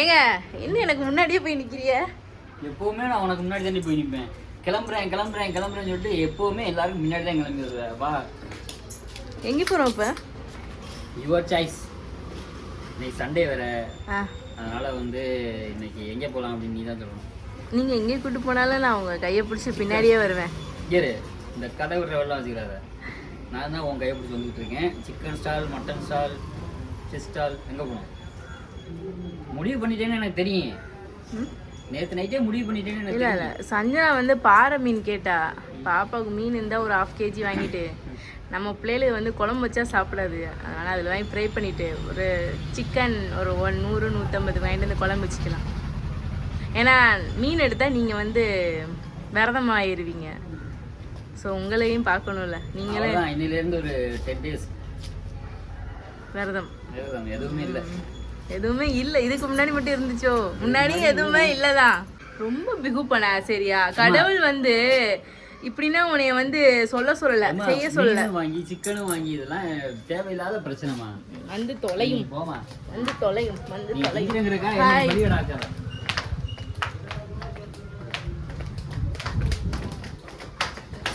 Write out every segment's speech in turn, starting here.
ஏங்க என்ன எனக்கு முன்னாடியே போய் நிக்கிறிய? எப்பவுமே நான் உனக்கு முன்னாடி தானே போய் நிற்பேன் கிளம்புறேன் கிளம்புறேன் கிளம்புறேன்னு சொல்லிட்டு எப்பவுமே எல்லாருக்கும் முன்னாடி தான் கிளம்பி வா. எங்க போறோம் இப்ப? யுவர் சாய்ஸ் இன்னைக்கு சண்டே வேற. அதனால வந்து இன்னைக்கு எங்கே போகலாம் அப்படின்னு நீ தான் சொல்லணும். நீங்க எங்கே கூட்டு போனாலும் நான் உங்க கையை பிடிச்சி பின்னாடியே வருவேன். இரு. இந்த கடை விடுற வெள்ளம் வச்சுக்கிறாத நான் தான் உன் கையை பிடிச்சி வந்துட்டு இருக்கேன். Chicken stall mutton stall fish stall எங்கே போகணும்? முடிவு பண்ணிட்டேன்னு எனக்கு தெரியும்? நேற்று நைட்டே முடிவு பண்ணிட்டேன்னு எனக்கு இல்ல இல்ல. சஞ்சனா வந்து பாறை மீன் கேட்டா பாப்பாவுக்கு மீன் இருந்தா ஒரு ஹாஃப் கேஜி வாங்கிட்டு நம்ம பிள்ளைகளுக்கு வந்து குழம்பு வச்சா சாப்பிடாது. அதனால அதில் வாங்கி ஃப்ரை பண்ணிட்டு ஒரு சிக்கன் ஒரு ஒன் நூறு நூற்றம்பது வாங்கிட்டு வந்து குழம்பு வச்சுக்கலாம். ஏன்னா மீன் எடுத்தா நீங்க வந்து விரதம் ஆயிருவீங்க ஸோ உங்களையும் பார்க்கணும்ல. நீங்களே இன்னிலேருந்து ஒரு டென் டேஸ் விரதம். எதுவுமே இல்லை. எதுவுமே இல்ல. இதுக்கு முன்னாடி மட்டும் இருந்துச்சோ? முன்னாடி எதுவுமே இல்லதான் ரொம்ப பிகு பண்ண சரியா? கடவுள் வந்து இப்படின்னா உன்னைய வந்து சொல்ல சொல்லல செய்ய சொல்லல. வாங்கி சிக்கனும் வாங்கி இதெல்லாம் தேவையில்லாத பிரச்சனைமா வந்து தொலையும். போமா வந்து தொலையும். வந்து தொலையும்.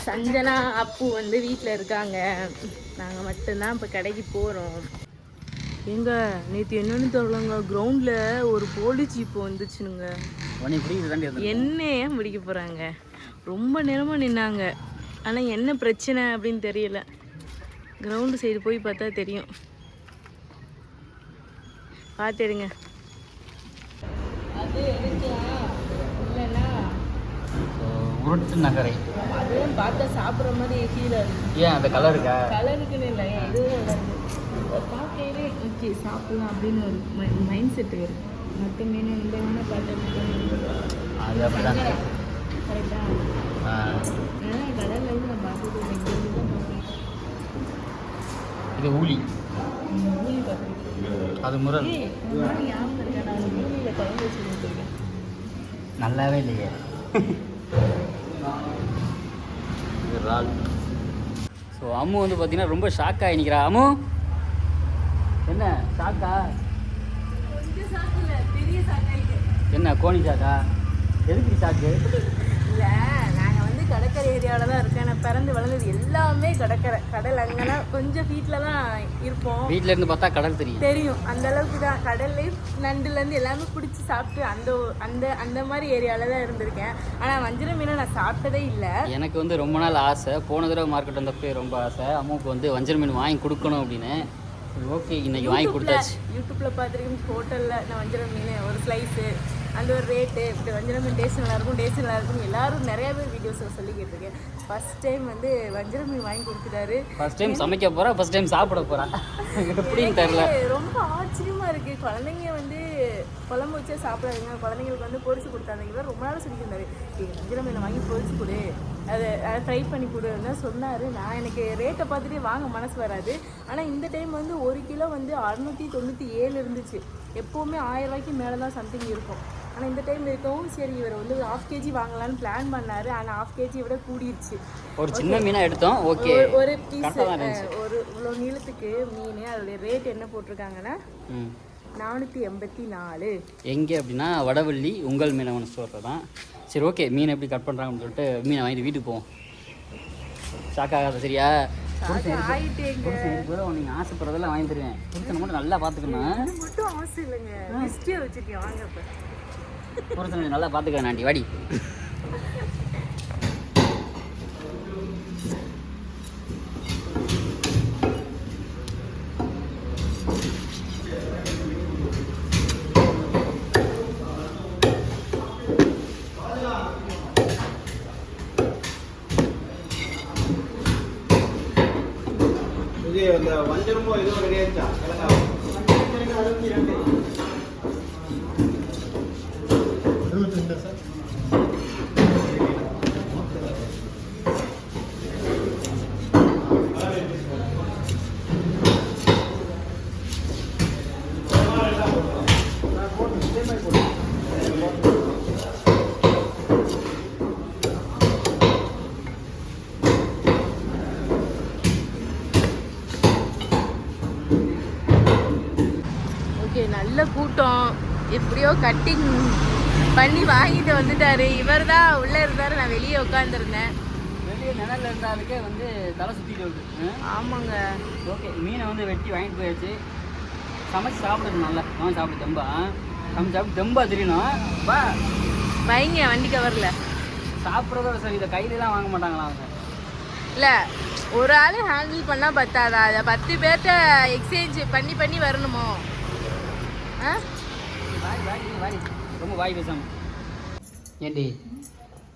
சஞ்சனா அப்பு வந்து வீட்டில் இருக்காங்க. நாங்கள் மட்டும்தான் இப்போ கடைக்கு போகிறோம் எங்க நேற்று என்னன்னு தெரியலங்க கிரவுண்டில் ஒரு போலீஸ் ஜீப்பு வந்துச்சுனுங்க. என்ன ஏன் பிடிக்க போகிறாங்க ரொம்ப நேரமாக நின்னாங்க. ஆனால் என்ன பிரச்சனை அப்படின்னு தெரியல. கிரவுண்டு சைடு போய் பார்த்தா தெரியும். பார்த்துடுங்க அது எடுக்கலாம் இல்லைன்னா? உருட்டு நகரை. அதுவும் பார்த்தா சாப்பிட்ற மாதிரி ஆகுது ஏன் அந்த கலருக்கா கலருக்குன்னு இல்லை பார்க்கையிலே ஓகே சாப்பிடலாம் அப்படின்னு ஒரு மைண்ட் செட் வரும் மற்ற மீன் இந்த மீனை பார்த்தா கரெக்டாக கடல்ல இருந்து நான். இது ஊலி. அது கொடுத்துருக்கேன். நல்லாவே இல்லையே. ஸோ அம்மு வந்து பார்த்தீங்கன்னா ரொம்ப ஷாக் ஆகி நிற்கிறா. அம்மு? என்ன சாக்கு. என்ன கோணி ஷாக்கா எதுக்கு ஷாக்கு இல்ல, நாங்க வந்து கடற்கரை ஏரியாவில தான் இருக்கேன். நான் பிறந்து வளர்ந்தது எல்லாமே கடற்கரை. கடல் அங்கன்னா கொஞ்சம் ஃபீட்ல தான் இருப்போம். வீட்டில இருந்து பார்த்தா கடல் தெரியும். தெரியும் அந்த அளவுக்கு தான். கடல்லையும் நண்டுல இருந்து எல்லாமே பிடிச்சி சாப்பிட்டு அந்த அந்த அந்த மாதிரி ஏரியால தான் இருந்திருக்கேன். ஆனா வஞ்சிர மீனை நான் சாப்பிட்டதே இல்லை. எனக்கு வந்து ரொம்ப நாள் ஆசை. போன தடவை மார்க்கெட் வந்தப்போ ரொம்ப ஆசை. அம்மாவுக்கு வந்து வஞ்சர மீன் வாங்கி கொடுக்கணும் அப்படின்னு. ஓகே இன்னைக்கு வாங்கி கொடுத்தாச்சு. யூடியூப்ல பார்த்துருக்கேன் ஹோட்டல்ல நான் வஞ்சிர மீன் ஒரு ஸ்லைஸு அந்த ஒரு ரேட்டு இப்படி வஞ்சிர மீன் டேஸ்ட் நல்லா இருக்கும் டேஸ்ட் நல்லா இருக்கும் எல்லாரும் நிறைய பேர் வீடியோஸ் சொல்லி கேட்டிருக்கேன் ஃபர்ஸ்ட் டைம் வந்து வஞ்சிர மீன் வாங்கி கொடுத்துட்டாரு. ஃபர்ஸ்ட் டைம் சமைக்க போறா ஃபர்ஸ்ட் டைம் சாப்பிட போறா. எப்படின்னு எனக்கு ரொம்ப ஆச்சரியமா இருக்கு. குழந்தைங்க வந்து குழம்பு வச்சே சாப்பிடாதுங்க குழந்தைங்களுக்கு வந்து பொரிச்சு கொடுத்தாங்க ரொம்ப நாள் சொல்லியிருந்தாரு "ஏய், வஞ்சிர மீனை வாங்கி பொரிச்சு கொடு. அதை ஃப்ரை பண்ணி கொடுன்னு தான் சொன்னார். நான் எனக்கு ரேட்டை பார்த்துட்டு வாங்க மனசு வராது. ஆனால் இந்த டைம் வந்து ஒரு கிலோ வந்து அறுநூற்றி தொண்ணூற்றி ஏழு இருந்துச்சு. எப்போவுமே ஆயிரம் ரூபாய்க்கு மேலே தான் சம்திங் இருக்கும். ஆனால் இந்த டைம் இருக்கவும் சரி இவர் வந்து ஹாஃப் கேஜி வாங்கலாம்னு பிளான் பண்ணாரு. ஆனால் ஹாஃப் கேஜி விட கூடிருச்சு. ஒரு சின்ன மீனா எடுத்தோம். ஓகே ஒரு- பீஸ் ஒரு இவ்வளோ நீளத்துக்கு மீன் அதோடைய ரேட் என்ன போட்டிருக்காங்கன்னா நானூற்றி எண்பத்தி நாலு. எங்கே அப்படின்னா வடவள்ளி உங்கள் மீனவன் ஸ்டோரில் தான். சரி ஓகே மீன் எப்படி கட் பண்ணுறாங்கன்னு சொல்லிட்டு மீனை வாங்கிட்டு வீட்டுக்கு போவோம். ஷாக் ஆகாத சரியா? நீங்கள் ஆசைப்படுறதெல்லாம் வாங்கி தருவேன். புருஷனை மட்டும் நல்லா பார்த்துக்கணும். வாங்க புருஷனை நல்லா பார்த்துக்கிறேன் ஆண்டி வாடி இது அந்த வஞ்சரமோ ஏதோ நல்ல எப்படியோ கட்டிங் பண்ணி வாங்கிட்டு வந்துட்டாரு. இவர் தான் உள்ள இருந்தாரு. நான் வெளியே உட்காந்துருந்தேன் வெளியே நிழல்ல இருந்தாலுக்கே வந்து தலை சுற்றிட்டு வருது. ஆமாங்க. ஓகே மீனை வந்து வெட்டி வாங்கிட்டு போயாச்சு. சமைச்சு சாப்பிடுறது நல்லா. அவன் சாப்பிடு தெம்பா. சமைச்சு சாப்பிட்டு தெம்பா தெரியணும். வா. வைங்க வண்டி கவர்ல சாப்பிட்றதோட சரி இதை கையிலலாம் வாங்க மாட்டாங்களா அவங்க? இல்ல ஒரு ஆள் ஹேண்டில் பண்ணா பத்தாதா? அதை பத்து பேர்த்த எக்ஸ்சேஞ்ச் பண்ணி பண்ணி வரணுமோ? ரொம்ப வாய் பேசாம. ஏண்டி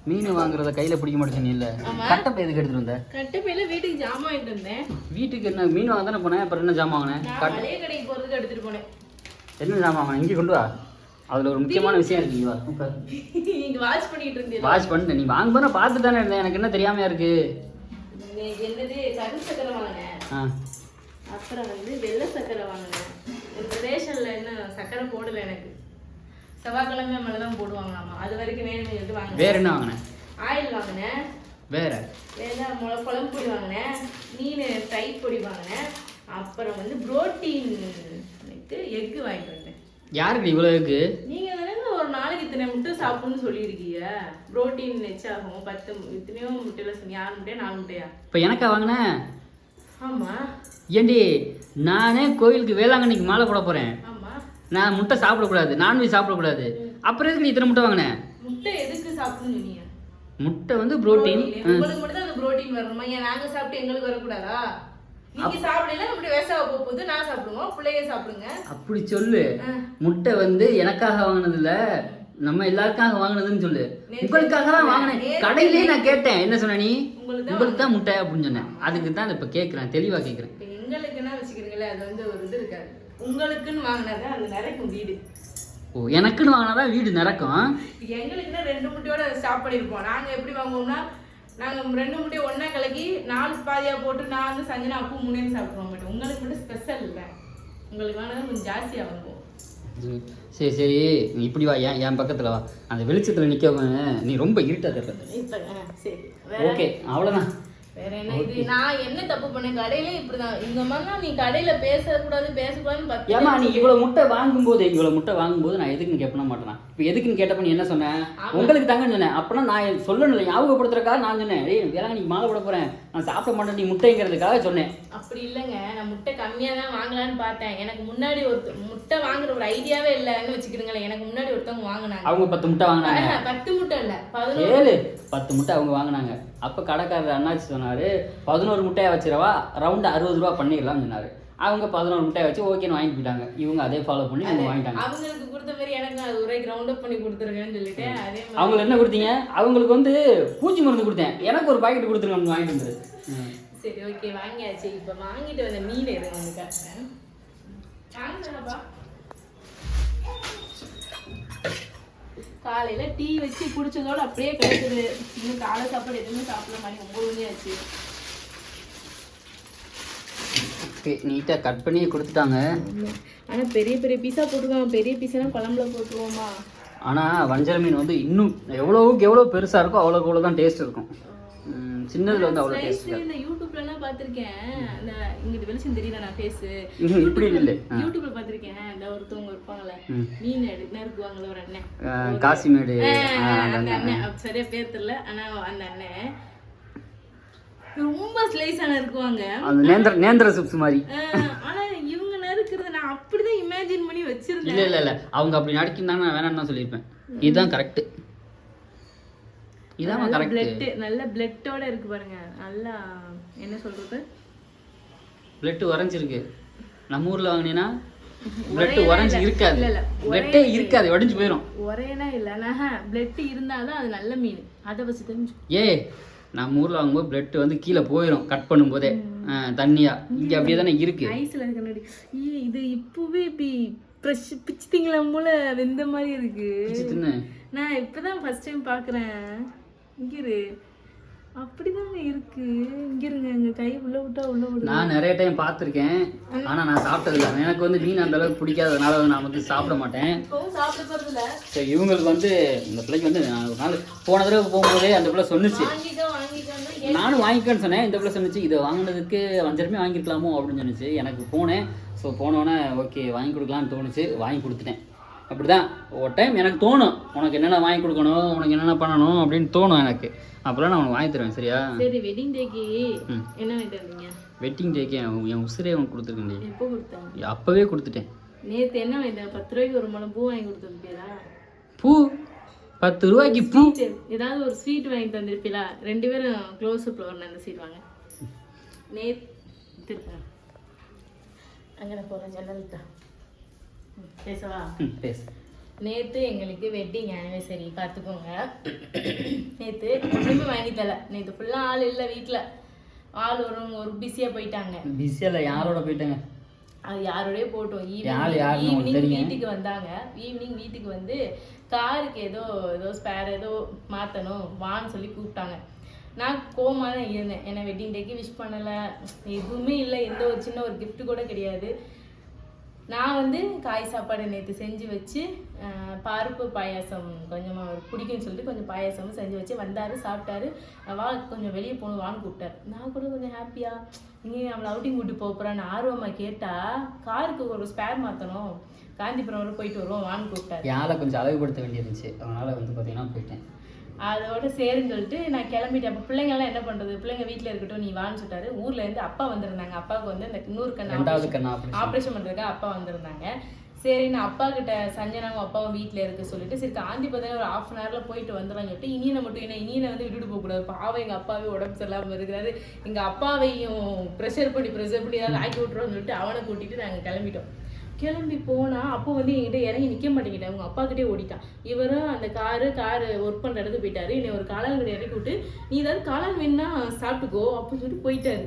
மீன் வாங்குறத கையில் பிடிக்க மாட்டேன் இல்லை. கட்டப்பை எதுக்கு எடுத்துட்டு வந்த? கட்டுப்பையில வீட்டுக்கு ஜாமான் வாங்கிட்டு வந்தேன். வீட்டுக்கு என்ன மீன் வாங்க தானே போனேன் அப்புறம் என்ன ஜாமான் வாங்கினேன்? நான் கட் மளிகை கடைக்கு போறதுக்கு எடுத்துட்டு போனேன். என்ன ஜாமான் வாங்கினேன் இங்கே கொண்டு வா. அதில் ஒரு முக்கியமான விஷயம் இருக்கு இங்க வா உட்காரு. நீங்க வாட்ச் பண்ணிட்டு இருந்தீங்க வாஷ் பண்ணிட்டேன். நீ வாங்க போன பார்த்து தானே இருந்தேன். எனக்கு என்ன தெரியாமையா இருக்கு? என்னது கரு சக்கரை வாங்கினேன். அப்புறம் வந்து வெள்ளை சக்கரை ரேஷன்ல என்ன சக்கரை போடல எனக்கு. செவ்வாய்க்கிழமை மேலே தான் போடுவாங்களாமா? அது வரைக்கும் வேணும்னு சொல்லிட்டு வாங்கினேன் வேற என்ன வாங்கினேன் ஆயில் வாங்கினேன் வேற? வேற முளை குழம்பு பொடி வாங்கினேன் மீன் ஃப்ரை பொடி வாங்கினேன் அப்புறம் வந்து புரோட்டீன் எக்கு வாங்கிட்டு வந்தேன். யாருக்கு இவ்வளோ இருக்கு நீங்க தானே ஒரு நாளைக்கு இத்தனை முட்டை சாப்பிடணும்னு சொல்லியிருக்கீங்க. புரோட்டீன் நெச் ஆகும் பத்து இத்தனையோ முட்டையில சொன்னீங்க ஆறு முட்டையா நாலு முட்டையா? இப்போ எனக்கா வாங்கினேன் ஆமா. ஏண்டி நானே கோயிலுக்கு வேளாங்கண்ணிக்கு மாலை போட போகிறேன் நான் முட்டை சாப்பிடக்கூடாது நான்வெஜ் சாப்பிடக்கூடாது. அப்புறம் எதுக்கு நீ இத்தனை முட்டை வாங்கினேன் முட்டை எதுக்கு சாப்பிடணும்னு சொன்னீங்க? முட்டை வந்து புரோட்டீன். உங்களுக்கு மட்டும் தான் அந்த புரோட்டீன் வரணுமா? ஏன் நாங்க சாப்பிட்டு எங்களுக்கு வரக்கூடாதா? நீங்க சாப்பிடல நம்மளுடைய வேசாவை போக போகுது. நான் சாப்பிடுவோம் பிள்ளைங்க சாப்பிடுங்க. அப்படி சொல்லு. முட்டை வந்து எனக்காக வாங்கினது இல்ல நம்ம எல்லாருக்காக வாங்கினதுன்னு சொல்லு. உங்களுக்காக தான் வாங்கினேன். கடையிலேயே நான் கேட்டேன். என்ன சொன்ன நீ? உங்களுக்கு தான் முட்டை அப்படின்னு சொன்னேன். அதுக்கு தான் இப்போ கேட்குறேன் தெளிவாக கேட்குறேன் எங்களுக்குன்னா வச்சுக்கிறீங்களே அது வந்து ஒரு இது இருக்காது. உங்களுக்குன்னு வாங்கினது அது நிறைக்கும் வீடு. ஓ எனக்குன்னு வாங்கினாதான் வீடு நிறக்கும் எங்களுக்குன்னா ரெண்டு முட்டையோட ஸ்டாப் பண்ணியிருப்போம் நாங்க எப்படி வாங்குவோம்னா நாங்க ரெண்டு முட்டையை ஒண்ணா கலக்கி நாலு பாதியா போட்டு நான் வந்து சஞ்சனா அப்போ மூணு சாப்பிடுவோம் மட்டும். உங்களுக்கு மட்டும் ஸ்பெஷல் இல்லை. உங்களுக்கு வேணாலும் கொஞ்சம் ஜாஸ்தியா வாங்குவோம். சரி சரி நீ இப்படி வா ஏன் என் பக்கத்தில் வா. அந்த வெளிச்சத்தில் நிற்க நீ ரொம்ப இருட்டா தெரியல இப்ப ஆ, சரி. வேற ஓகே அவ்வளோதான் வேற என்ன? இது நான் என்ன தப்பு பண்ணேன்? கடையில இப்படிதான். இந்த மாதிரிலாம் நீ கடையில பேசக்கூடாது பேசக்கூடாதுன்னு பத்து ஏமா நீ இவ்வளோ முட்டை வாங்கும்போது இவ்வளோ முட்டை வாங்கும்போது நான் எதுக்குன்னு கேட்பன மாட்டேனா? இப்போ எதுக்குன்னு கேட்டப்ப நீ என்ன சொன்னேன் உங்களுக்கு தாங்கன்னு சொன்னேன். அப்படின்னா நான் சொல்லணும் இல்லை ஞாபகப்படுத்துறதுக்காக நான் சொன்னேன். டேய் வேளாங்க நீ மாலை போட போகிறேன் நான் சாப்பிட மாட்டேன் நீ முட்டைங்கிறதுக்காக சொன்னேன். அப்படி இல்லைங்க. நான் முட்டை கம்மியா தான் வாங்கலாம்னு பார்த்தேன். எனக்கு முன்னாடி ஒரு முட்டை வாங்குற ஒரு ஐடியாவே இல்லைன்னு வச்சுக்கிறீங்களேன் எனக்கு முன்னாடி ஒருத்தவங்க வாங்கினாங்க. அவங்க பத்து முட்டை வாங்கினாங்க. பத்து முட்டை இல்ல பதினோரு. ஏழு பத்து முட்டை அவங்க வாங்கினாங்க. அப்போ கடைக்காரர் அண்ணாச்சி சொன்னார். பதினோரு முட்டையை வச்சிரவா ரவுண்டு அறுபது ரூபா பண்ணிடலாம்னு சொன்னார். அவங்க பதினோரு முட்டையை வச்சு ஓகேன்னு வாங்கிட்டு போயிட்டாங்க. இவங்க அதே ஃபாலோ பண்ணி அவங்க வாங்கிட்டாங்க. அவங்களுக்கு கொடுத்த மாதிரி எனக்கு ஒரே கிரவுண்ட் பண்ணி கொடுத்துருங்கன்னு சொல்லிட்டு அவங்களுக்கு என்ன கொடுத்தீங்க? அவங்களுக்கு வந்து பூச்சி மருந்து கொடுத்தேன். எனக்கு ஒரு பாக்கெட் கொடுத்துருங்க வாங்கிட்டு வந்துரு. ம். சரி ஓகே வாங்கியாச்சு. இப்ப வாங்கிட்டு வந்த மீன் எதுவும் வந்து காட்டுறேன். வாங்கினப்பா காலையில டீ வச்சு குடிச்சதோட அப்படியே கிடக்குது. இன்னும் காலை சாப்பாடு எதுவுமே சாப்பிட மணி ஒன்பது மணி ஆச்சு. நீட்டாக கட் பண்ணி கொடுத்துட்டாங்க. ஆனா பெரிய பெரிய பீஸா போட்டுருக்காங்க. பெரிய பீஸெல்லாம் குழம்புல போட்டுருவோமா? ஆனால் வஞ்சர மீன் வந்து இன்னும் எவ்வளோவுக்கு எவ்வளோ பெருசாக இருக்கோ அவ்வளோக்கு அவ்வளோ தான் டேஸ்ட் இருக்கும். சின்னதுல வந்து அவ்வளோ டேஸ்ட் இந்த யூடியூப்ல எல்லாம் பார்த்திருக்கேன். அந்த இங்கிட்டு வெளிச்சம் தெரியல நான் பேசு இப்படி இல்லை. யூடியூப்ல பார்த்திருக்கேன். இந்த ஒருத்தவங்க இருப்பாங்கல்ல ம். மீன் எடு நறுக்குவாங்கல்ல ஒரு அண்ணன். காசிமேடு. அந்த அந்த அண்ணன். சரியா பேர் தெரியல ஆனா அந்த அண்ணன் ரொம்ப ஸ்லைஸான இருக்குவாங்க. அந்த நேந்திர நேந்திர சிப்ஸ் மாதிரி. ஆனா இவங்க நறுக்குறத நான் அப்படிதான் இமேஜின் பண்ணி வச்சிருந்தேன். இல்லை இல்லை இல்லை. அவங்க அப்படி நடிக்கிருந்தாங்க நான் வேணாம்னு தான் சொல்லியிருப்பேன். இதுதான் கரெக்டு இதான் கரெக்ட் பிளட் நல்ல பிளட்டோட இருக்கு பாருங்க. நல்லா என்ன சொல்றது? பிளட்டு உறைஞ்சிருக்கு. நம்ம ஊரில் வாங்கினீங்கன்னா உறையலாம் உறைஞ்சி இல்ல. இருக்காது. இல்ல, இல்ல. பிளட்டே இருக்காது வடிஞ்சு போயிடும் ஒரேனா இல்லைனா பிளட் இருந்தாதான் அது நல்ல மீன். அதை வச்சு தெரிஞ்சு. ஏ நம்ம ஊரில் வாங்கும்போது பிளட் வந்து கீழே போயிடும் கட் பண்ணும்போதே. தண்ணியா. இங்கே அப்படியே தானே இருக்கு. ஐஸ்ல இருக்க இது இப்பவே இப்படி ஃப்ரெஷ் பிச்சு திங்கலாம் போல வெந்த மாதிரி இருக்கு. நான் இப்பதான் ஃபர்ஸ்ட் டைம் பாக்குறேன். இங்க இரு. அப்படிதாங்க இருக்கு. இங்க இருங்க எங்க கை உள்ள விட்டா உள்ள விடு நான் நிறைய டைம் பார்த்துருக்கேன். ஆனால் நான் சாப்பிட்டதில்ல. எனக்கு வந்து மீன் அந்த அளவுக்கு பிடிக்காததுனால நான் வந்து சாப்பிட மாட்டேன். இப்பவும் சாப்பிட போறது இல்ல சரி இவங்களுக்கு வந்து இந்த பிள்ளைக்கு வந்து நான் ஒரு நாள் போன தடவை போகும்போதே அந்த பிள்ளை சொன்னுச்சு. நானும் வாங்கிக்கன்னு சொன்னேன். இந்த பிள்ளை சொன்னுச்சு இதை வாங்கினதுக்கு வஞ்சரமே வாங்கிருக்கலாமோ அப்படின்னு சொன்னுச்சு. எனக்கு போனேன். ஸோ போனோன்னே ஓகே வாங்கி கொடுக்கலான்னு தோணுச்சு. வாங்கி கொடுத்துட்டேன். அப்படிதான். ஒரு டைம் எனக்கு தோணும். உனக்கு என்னென்ன வாங்கி கொடுக்கணும் உனக்கு என்னென்ன பண்ணணும் அப்படின்னு தோணும் எனக்கு. அப்போல்லாம் நான் உனக்கு வாங்கி தருவேன் சரியா? சரி வெட்டிங் டேக்கு ம். என்ன வந்தீங்க வெட்டிங் டேக்கு என் உசிரே அவனுக்கு கொடுத்துருக்கேன் எப்போ கொடுத்தாங்க அப்போவே கொடுத்துட்டேன். நேத்து என்ன வாங்கிட்டேன் பத்து ரூபாய்க்கு ஒரு முளம் பூ வாங்கி கொடுத்துருப்பீங்களா பூ? பத்து ரூபாய்க்கு பூ? ஏதாவது ஒரு ஸ்வீட் வாங்கி தந்திருப்பீங்களா ரெண்டு பேரும் க்ளோஸ் அப்ல வரணும் அந்த ஸ்வீட் வாங்க. நேத்து அங்கே போகிறேன் ஜன்னல்கிட்ட ம், பேசவா? பேசு. நேத்து எங்களுக்கு வெட்டிங் ஆனிவர்சரி பார்த்துக்கோங்க நேத்து ஒன்றுமே வாங்கி தரல. நேத்து ஃபுல்லாக ஆள் இல்லை வீட்டில் ஆள் ஒரு ஒரு பிஸியாக போயிட்டாங்க. பிஸியில் யாரோட போயிட்டேங்க? அது யாரோடய போட்டோம். Evening evening. வீட்டுக்கு வந்தாங்க. ஈவினிங் வீட்டுக்கு வந்து காருக்கு ஏதோ ஏதோ ஸ்பேர் ஏதோ மாற்றணும் வான்னு சொல்லி கூப்பிட்டாங்க. நான் கோமா தான் இருந்தேன். ஏன்னா வெட்டிங் டேக்கு விஷ் பண்ணலை. எதுவுமே இல்லை. எந்த ஒரு சின்ன ஒரு gift கூட கிடையாது. நான் வந்து காய் சாப்பாடு நேற்று செஞ்சு வச்சு பருப்பு பாயாசம் கொஞ்சமாக அவருக்கு பிடிக்கும்னு சொல்லிட்டு கொஞ்சம் பாயாசமும் செஞ்சு வச்சு வந்தார் சாப்பிட்டாரு. வா கொஞ்சம் வெளியே போகணும் வான்னு கூப்பிட்டார். நான் கூட கொஞ்சம் ஹாப்பியாக நீ நம்மளை அவுட்டிங் கூட்டு போக போகிறான்னு ஆர்வமாக கேட்டால் காருக்கு ஒரு ஸ்பேர் மாற்றணும் காந்திபுரம் வரை போயிட்டு வருவோம் வான்னு கூப்பிட்டாரு. யாரை கொஞ்சம் அழகுபடுத்த வேண்டியிருந்துச்சு. அதனால் வந்து பார்த்தீங்கன்னா போயிட்டேன். அதோட சரின்னு சொல்லிட்டு நான் கிளம்பிட்டேன். அப்போ பிள்ளைங்கெல்லாம் என்ன பண்ணுறது பிள்ளைங்க வீட்டில் இருக்கட்டும் நீ வான்னு சொல்லிட்டாரு. ஊர்ல இருந்து அப்பா வந்திருந்தாங்க. அப்பாவுக்கு வந்து அந்த இன்னொரு கண்ணு ரெண்டாவது operation- கண்ணா ஆப்ரேஷன் பண்ணுறதுக்கு அப்பா வந்திருந்தாங்க. சரி நான் அப்பா கிட்ட சஞ்சனாவும் அப்பாவும் வீட்டில் இருக்க சொல்லிட்டு சரி காந்தி பார்த்தா ஒரு ஆஃப் அன் ஹவரில் போயிட்டு வந்துடலாம்னு சொல்லிட்டு இனியனை மட்டும் என்ன இனியனை வந்து விட்டுட்டு போகக்கூடாது பாவம் எங்கள் அப்பாவே உடம்பு சரியில்லாமல் இருக்கிறாரு. எங்கள் அப்பாவையும் ப்ரெஷர் பண்ணி ப்ரெஷர் பண்ணி ஏதாவது ஆக்கி விட்றோம்னு சொல்லிட்டு அவனை கூட்டிட்டு நாங்கள் கிளம்பிட்டோம். கிளம்பி போனா அப்போ வந்து என்கிட்ட இறங்கி நிக்க மாட்டேங்கிட்டேன் அவங்க அப்பா கிட்டே ஓடிட்டான் இவரும் அந்த காரு காரு ஒர்க் பண்ற இடத்துக்கு போயிட்டாரு. என்னை ஒரு காளான் கடை இறக்கி விட்டு நீ ஏதாவது காளான் வேணும்னா சாப்பிட்டுக்கோ அப்படின்னு சொல்லிட்டு போயிட்டாரு.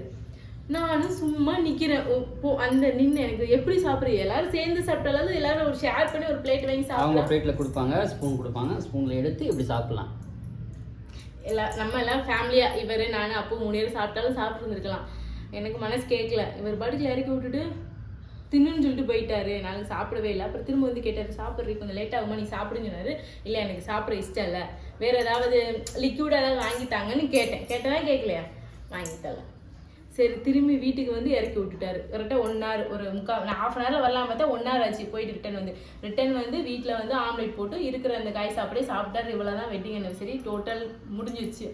நானும் சும்மா நிக்கிறேன். போ அந்த நின்று எனக்கு எப்படி சாப்பிடுறது? எல்லாரும் சேர்ந்து சாப்பிட்டாலும் எல்லாரும் ஒரு ஷேர் பண்ணி ஒரு பிளேட் வாங்கி அவங்க சாப்பிடலாம். பிளேட்டில் கொடுப்பாங்க ஸ்பூன் கொடுப்பாங்க. ஸ்பூனில் எடுத்து இப்படி சாப்பிடலாம். எல்லா நம்ம எல்லாம் ஃபேமிலியா இவர் நான் அப்போ மூணு பேர் சாப்பிட்டாலும் சாப்பிட்டு இருந்திருக்கலாம். எனக்கு மனசு கேட்கல இவர் பாட்டுக்கு இறக்கி விட்டுட்டு தின்னுன்னு சொல்லிட்டு போயிட்டாரு. நாங்கள் சாப்பிடவே இல்லை. அப்புறம் திரும்ப வந்து கேட்டார் சாப்பிட்றதுக்கு கொஞ்சம் லேட் ஆகுமா நீ சாப்பிடுன்னு சொன்னாரு. இல்லை எனக்கு சாப்பிட இஷ்டம் இல்லை. வேற ஏதாவது லிக்விட் ஏதாவது வாங்கித்தாங்கன்னு கேட்டேன். கேட்டதா கேட்கலையா வாங்கி சரி திரும்பி வீட்டுக்கு வந்து இறக்கி விட்டுட்டாரு. கரெக்டாக ஒன் ஹவர் ஒரு முக்கால் நான் ஹாஃப் அன் ஹவரில் வரலாம் பார்த்தா ஒன் ஹவர் ஆச்சு போயிட்டு ரிட்டன் வந்து. ரிட்டன் வந்து வீட்டில் வந்து ஆம்லெட் போட்டு இருக்கிற அந்த காய் சாப்பிடே சாப்பிட்டாரு. இவ்வளோ தான் வெட்டிங் anniversary டோட்டல் முடிஞ்சிருச்சு.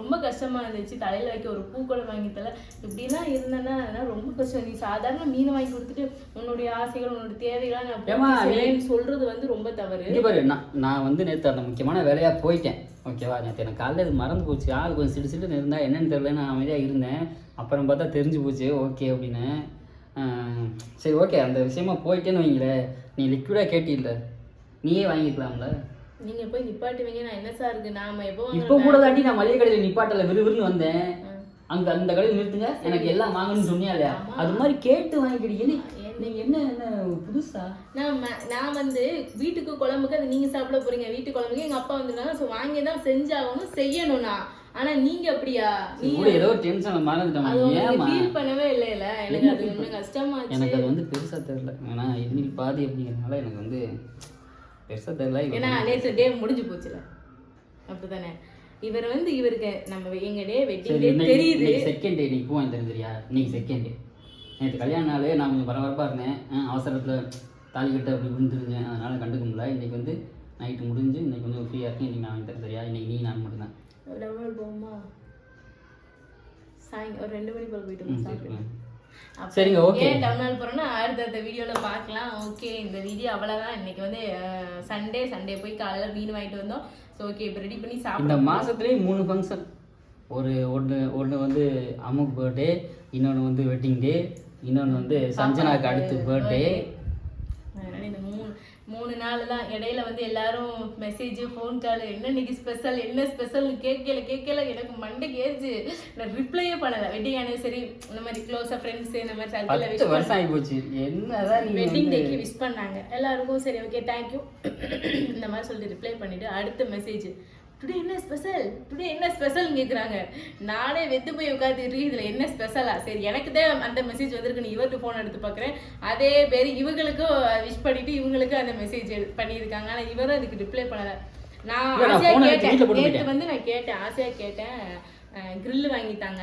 ரொம்ப கஷ்டமாக இருந்துச்சு. தலையில் வைக்க ஒரு பூக்கூட வாங்கி தரல. இப்படிலாம் இருந்தேன்னா ரொம்ப கஷ்டம். நீ சாதாரண மீனை வாங்கி கொடுத்துட்டு உன்னுடைய ஆசைகள் உன்னோட தேவைகளை நான் சொல்றது வந்து ரொம்ப தவறு. நான் வந்து நேற்று அந்த முக்கியமான வேலையாக போயிட்டேன். ஓகேவா நேற்று எனக்கு காலையில் இது மறந்து போச்சு. ஆள் கொஞ்சம் சிடு சிடுன்னு இருந்தால் என்னன்னு தெரியல நான் அமைதியாக இருந்தேன். அப்புறம் பார்த்தா தெரிஞ்சு போச்சு. ஓகே அப்படின்னு. சரி ஓகே அந்த விஷயமா போயிட்டேன்னு வைங்களேன் நீ லிக்விடாக கேட்டில்ல. நீயே வாங்கிக்கலாம்ல. நீங்க போய் நிப்பாட்டுவீங்க. நான் என்ன சார் இருக்கு? நாம எப்போ இப்போ கூட தாண்டி நான் மளிகை கடையில் நிப்பாட்டல விறுவிறுன்னு வந்தேன். அங்கே அந்த கடையில் நிறுத்துங்க. எனக்கு எல்லாம் வாங்கணும்னு சொன்னியா இல்லையா? அது மாதிரி கேட்டு வாங்கிக்கிட்டீங்க நீங்கள் என்ன என்ன புதுசா? நான் நான் வந்து வீட்டுக்கு குழம்புக்கு அது நீங்க சாப்பிட போறீங்க வீட்டு குழம்புக்கு. எங்க அப்பா வந்துருக்காங்க ஸோ வாங்கி தான் செஞ்சாகணும் செய்யணும்னா. ஆனா நீங்க அப்படியா நீ கூட ஏதோ டென்ஷன் மறந்துட்டேன் அது உங்களுக்கு ஏமா ஃபீல் பண்ணவே இல்லைல்ல எனக்கு அது இன்னும் கஷ்டமாச்சு? எனக்கு அது வந்து பெருசாக தெரில ஏன்னா எண்ணில் பாதி அப்படிங்கிறதுனால எனக்கு வந்து பெருசாக தெரில ஏன்னா நேற்று டே முடிஞ்சு போச்சுல. அப்படிதானே இவர் வந்து இவருக்கு நம்ம எங்க டே வெட்டிங் டே தெரியுது. செகண்ட் டே நீ பூ வாங்கி தெரிஞ்சிரியா இன்னைக்கு செகண்ட் டே நேற்று கல்யாண நாள் நான் கொஞ்சம் பரபரப்பாக இருந்தேன். அவசரத்தில் தாலி கட்ட அப்படி விழுந்துருந்தேன். அதனால் கண்டுக்க முடியல. இன்னைக்கு வந்து நைட்டு முடிஞ்சு இன்னைக்கு கொஞ்சம் ஃப்ரீயாக இருக்கேன். இன்னைக்கு நான் தரேன் சரியா? இன்னைக்கு நீ நான் மட்டும்தான். சாயங்க ஒரு ரெண்டு மணி போல போயிட்டு. சாப்பிடுவேன் சரிங்க. ஏன் டவுன்லோட் போறோம்னா அடுத்தடுத்த வீடியோல பார்க்கலாம். ஓகே இந்த வீடியோ அவ்வளவுதான். இன்னைக்கு வந்து சண்டே சண்டே போய் காலையில மீன் வாங்கிட்டு வந்தோம். ஸோ ஓகே இப்போ ரெடி பண்ணி சாப்பிட மாதத்துலேயே மூணு ஃபங்க்ஷன் ஒரு ஒன்று ஒன்று வந்து அம்முக்கு பர்த்டே இன்னொன்று வந்து வெட்டிங் டே இன்னொன்று வந்து சஞ்சனாக்கு அடுத்து பர்த்டே இந்த மூணு மூணு நாள் தான் இடையில வந்து எல்லாரும் மெசேஜ் ஃபோன் கால் என்ன இன்னைக்கு ஸ்பெஷல் என்ன ஸ்பெஷல்னு கேட்கல கேட்கல. எனக்கு மண்டைக்கு ஏறிச்சு. நான் ரிப்ளையே பண்ணல. வெட்டிங் ஆனிவர்சரி இந்த மாதிரி க்ளோஸாக ஃப்ரெண்ட்ஸ் இந்த மாதிரி சர்க்கிளில் பத்து விஷ் வருஷம் ஆகி போச்சு என்னதான் வெட்டிங் டேக்கு விஷ் பண்ணாங்க. எல்லாருக்கும் சரி ஓகே தேங்க்யூ இந்த மாதிரி சொல்லிட்டு ரிப்ளை பண்ணிட்டு அடுத்த மெசேஜ் டுடே என்ன ஸ்பெஷல் டுடே என்ன ஸ்பெஷல் கேட்குறாங்க நானே வெத்து போய் உட்காந்துட்டு இதில் என்ன ஸ்பெஷலா சரி எனக்கு தான் அந்த மெசேஜ் வந்திருக்குன்னு இவருக்கு ஃபோன் எடுத்து பார்க்குறேன் அதே பேர் இவங்களுக்கும் விஷ் பண்ணிட்டு இவங்களுக்கு அந்த மெசேஜ் பண்ணியிருக்காங்க. ஆனால் இவரும் அதுக்கு ரிப்ளை பண்ணல. நான் ஆசையாக கேட்டேன். நேற்று. வந்து நான் கேட்டேன். ஆசையாக கேட்டேன். கிரில் வாங்கித்தாங்க.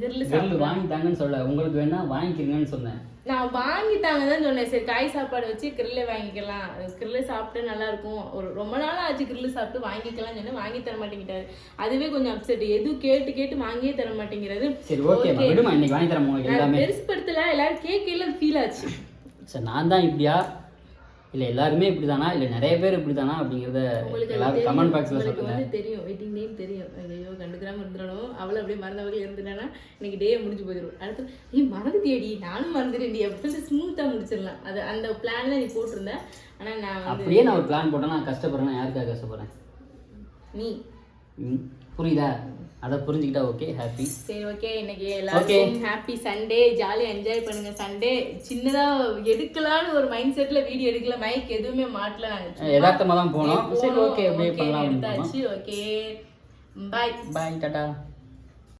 கிரில் கிரில் வாங்கிட்டாங்கன்னு சொல்ல உங்களுக்கு வேணா வாங்கிக்கிறீங்கன்னு சொன்னேன். நான் வாங்கித்தாங்க தான் சொன்னேன். சரி காய் சாப்பாடு வச்சு கிரில்லே வாங்கிக்கலாம். கிரில்லே சாப்பிட்டு நல்லா இருக்கும். ஒரு ரொம்ப நாள் ஆச்சு கிரில் சாப்பிட்டு வாங்கிக்கலாம்னு சொன்னேன். வாங்கி தர மாட்டேங்கிட்டாரு. அதுவே கொஞ்சம் அப்செட் எதுவும் கேட்டு கேட்டு வாங்கியே தர மாட்டேங்கிறது. சரி ஓகேம்மா விடுமா? இன்னைக்கு வாங்கி தரேன் உங்களுக்கு எல்லாமே. பெருசுப்படுத்தல எல்லாரும் கேட்கல ஃபீல் ஆச்சு. சரி நான் தான் இப்படியா? இல்லை எல்லாருமே இப்படி தானா இல்லை நிறைய பேர் இப்படி தானா அப்படிங்கிறத எல்லாரும். கமெண்ட் பாக்ஸில் உங்களுக்கு சொல்லுங்க. வந்து தெரியும். வெயிட்டிங் டேம் தெரியும். ஐயோ கண்டுக்கிறாம இருந்துடணும் அவளை அப்படியே மறந்தவர்கள் இருந்துட்டானா இன்னைக்கு டே முடிஞ்சு போயிடும். அடுத்து நீ மறந்துட்டியடி நானும் மறந்துட்டேன்டி அப்படின்னு ஸ்மூத்தாக முடிச்சிடலாம். அது அந்த பிளான்ல நீ போட்டிருந்தேன் ஆனா நான் அப்படியே நான் ஒரு பிளான் போட்டேன் நான் கஷ்டப்படுறேன். யாருக்காக கஷ்டப்படுறேன்? நீ. புரியுதா? அதை புரிஞ்சுக்கிட்டா ஓகே ஹாப்பி சரி ஓகே இன்னைக்கு எல்லாருக்கும் ஹாப்பி சண்டே ஜாலியாக என்ஜாய் பண்ணுங்க சண்டே சின்னதா எடுக்கலான்னு ஒரு மைண்ட் செட்ல வீடியோ எடுக்கல. மைக் எதுவுமே மாட்டல. யதார்த்தமாக தான் போனோம். சரி ஓகே அப்படியே பண்ணலாம் எடுத்தாச்சு. ஓகே பாய் பாய் டாட்டா